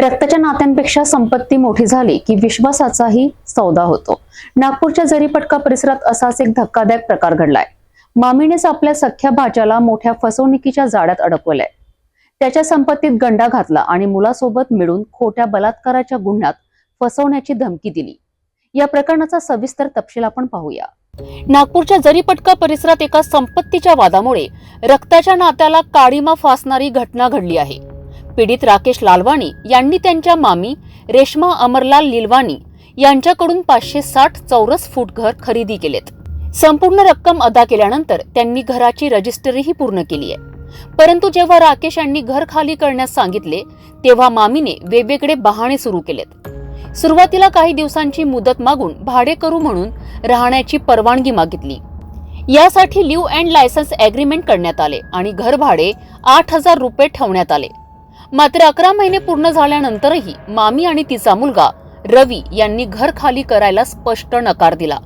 रक्ताच्या नात्यांपेक्षा संपत्ती मोठी झाली की विश्वासाचाही सौदा होतो. नागपूरच्या जरीपटका परिसरात असाच एक धक्कादायक प्रकार घडलाय. मामीनेच आपल्या सख्या भाच्याला मोठ्या फसवणुकीच्या जाळ्यात अडकवलंय. त्याच्या संपत्तीत गंडा घातला आणि मुलासोबत मिळून खोट्या बलात्काराच्या गुन्ह्यात फसवण्याची धमकी दिली. या प्रकरणाचा सविस्तर तपशील आपण पाहूया. नागपूरच्या जरीपटका परिसरात एका संपत्तीच्या वादामुळे रक्ताच्या नात्याला काळीमा फासणारी घटना घडली आहे. पीडित राकेश लालवाणी यांनी त्यांच्या मामी रेश्मा अमरलाल लिलवाणी यांच्याकडून पाचशे साठ चौरस फूट घर खरेदी केलेत. संपूर्ण रक्कम अदा केल्यानंतर त्यांनी घराची रजिस्टरीही पूर्ण केली आहे परंतु जेव्हा राकेश यांनी घर खाली करण्यास सांगितले तेव्हा मामीने वेगवेगळे बहाणे सुरू केलेत. सुरुवातीला काही दिवसांची मुदत मागून भाडे करू म्हणून राहण्याची परवानगी मागितली. यासाठी लिव्ह अँड लायसन्स अग्रीमेंट करण्यात आले आणि घर भाडे आठ हजार रुपये ठेवण्यात आले. मात्र अकरा महिने पूर्ण झाल्यानंतरही मामी आणि तिचा मुलगा रवी यांनी घर खाली करायला स्पष्ट नकार दिला.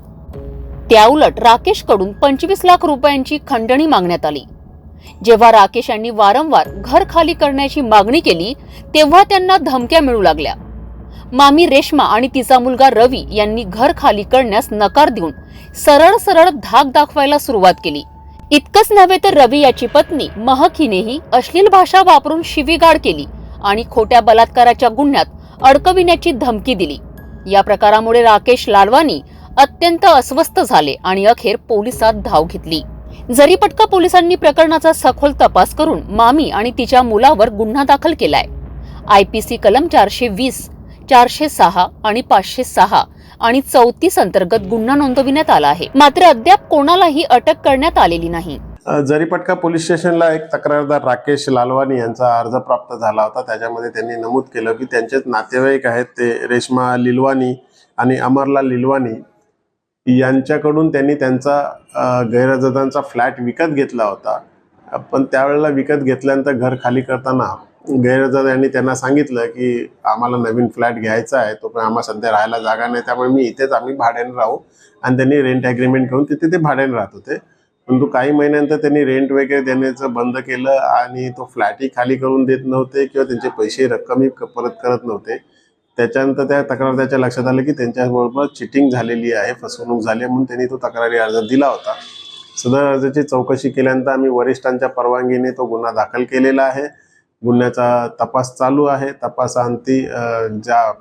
त्याउलट राकेशकडून पंचवीस लाख रुपयांची खंडणी मागण्यात आली. जेव्हा राकेश यांनी वारंवार घर खाली करण्याची मागणी केली तेव्हा त्यांना धमक्या मिळू लागल्या. मामी रेश्मा आणि तिचा मुलगा रवी यांनी घर खाली करण्यास नकार देऊन सरळ सरळ धाक दाखवायला सुरुवात केली. इतकंच नव्हे तर रवी याची पत्नी महक हिनेही अश्लील भाषा वापरून शिवीगाळ केली आणि खोट्या बलात्काराच्या गुन्ह्यात अडकविण्याची धमकी दिली. या प्रकारामुळे राकेश लालवानी अत्यंत अस्वस्थ झाले आणि अखेर पोलिसात धाव घेतली. जरीपटका पोलिसांनी प्रकरणाचा सखोल तपास करून मामी आणि तिच्या मुलावर गुन्हा दाखल केलाय. आयपीसी कलम चारशे वीस चारशे सहा आणि पाचशे सहा आणि चौतीस अंतर्गत गुन्हा नोंदविण्यात आला आहे. मात्र अद्याप कोणालाही अटक करण्यात आलेली नाही. जरीपटका पोलीस स्टेशनला एक तक्रारदार राकेश लालवानी यांचा अर्ज प्राप्त झाला होता त्याच्यामध्ये त्यांनी नमूद केलं की त्यांचेच नातेवाईक आहेत ते रेश्मा लिलवानी आणि अमरलाल लिलवानी. यांच्याकडून त्यांनी त्यांचा गैरजदांचा फ्लॅट विकत घेतला होता. पण त्यावेळेला विकत घेतल्यानंतर घर खाली करताना गैरहजर यांनी त्यांना सांगितलं की आम्हाला नवीन फ्लॅट घ्यायचा आहे तो पण आम्हाला सध्या राहायला जागा नाही त्यामुळे मी इथेच आम्ही भाड्याने राहू. आणि त्यांनी रेंट ॲग्रीमेंट करून तिथे ते भाड्याने राहत होते. परंतु काही महिन्यानंतर त्यांनी रेंट वगैरे देण्याचं बंद केलं आणि तो फ्लॅटही खाली करून देत नव्हते किंवा त्यांचे पैसे रक्कमही क- परत करत नव्हते. त्याच्यानंतर त्या तक्रारदाराच्या लक्षात आलं की त्यांच्याबरोबर चिटिंग झालेली आहे फसवणूक झाली म्हणून त्यांनी तो तक्रारी अर्ज दिला होता. सदर अर्जाची चौकशी केल्यानंतर आम्ही वरिष्ठांच्या परवानगीने तो गुन्हा दाखल केलेला आहे. गुन्ह्याचा तपास चालू आहे. तपासांती ज्या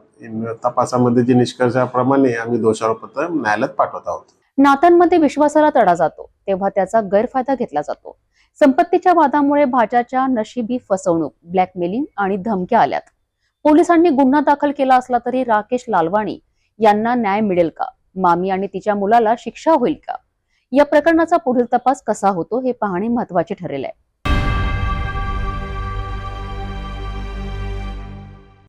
तपासामध्ये जे निष्कर्षाप्रमाणे आम्ही दोषारोपत्र न्यायालयात पाठवत आहोत. नात्यांमध्ये विश्वासाला तडा जातो तेव्हा त्याचा गैरफायदा घेतला जातो. संपत्तीच्या वादामुळे भाज्याच्या नशिबी फसवणूक ब्लॅकमेलिंग आणि धमक्या आल्यात. पोलिसांनी गुन्हा दाखल केला असला तरी राकेश लालवाणी यांना न्याय मिळेल का? मामी आणि तिच्या मुलाला शिक्षा होईल का? या प्रकरणाचा पुढील तपास कसा होतो हे पाहणे महत्त्वाचे ठरेल आहे.